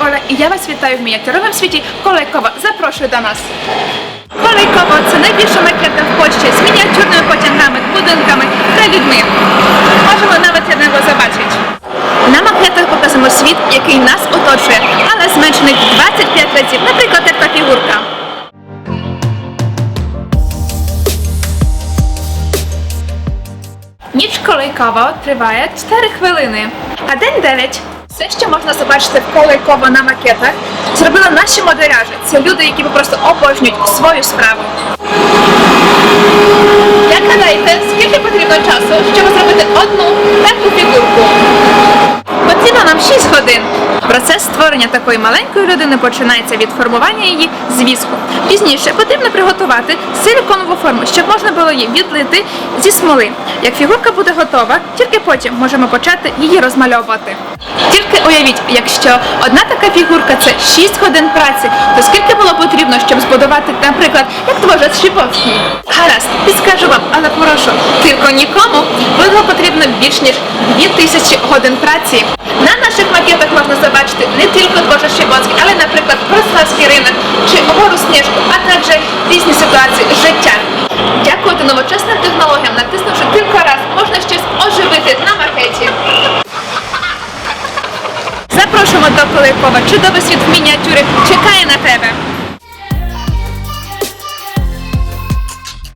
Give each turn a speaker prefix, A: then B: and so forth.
A: Оля і я вас вітаю в мініатюровому світі Колейкова. Запрошую до нас. Колейково це найбільша макета в Польщі з мініатюрними потягами, будинками та людьми. Можемо навіть одного побачити. На макетах показуємо світ, який нас оточує, але зменшений 25 разів, наприклад, як та фігурка. Ніч Колейкова триває 4 хвилини, а день 9. Все, що можна побачити в Колейково на макетах, зробили наші модеряжі. Це люди, які просто обожнюють свою справу. Як гадаєте, скільки потрібно часу, щоб зробити одну таку фігурку? Потрібно нам 6 годин. Процес створення такої маленької людини починається від формування її з віску. Пізніше потрібно приготувати силіконову форму, щоб можна було її відлити зі смоли. Як фігурка буде готова, тільки потім можемо почати її розмальовувати. Тільки уявіть, якщо одна така фігурка це 6 годин праці, то скільки було потрібно, щоб збудувати, наприклад, як творить Шиповський? Гаразд, підскажу вам, але прошу, тільки нікому було потрібно більш ніж 2000 годин праці. На наших макетах можна побачити Дякувати новочасним технологіям, натиснувши кілька разів, можна щось оживити на макеті. Запрошуємо до Коликова. Чудовий світ в мініатюри чекає на тебе.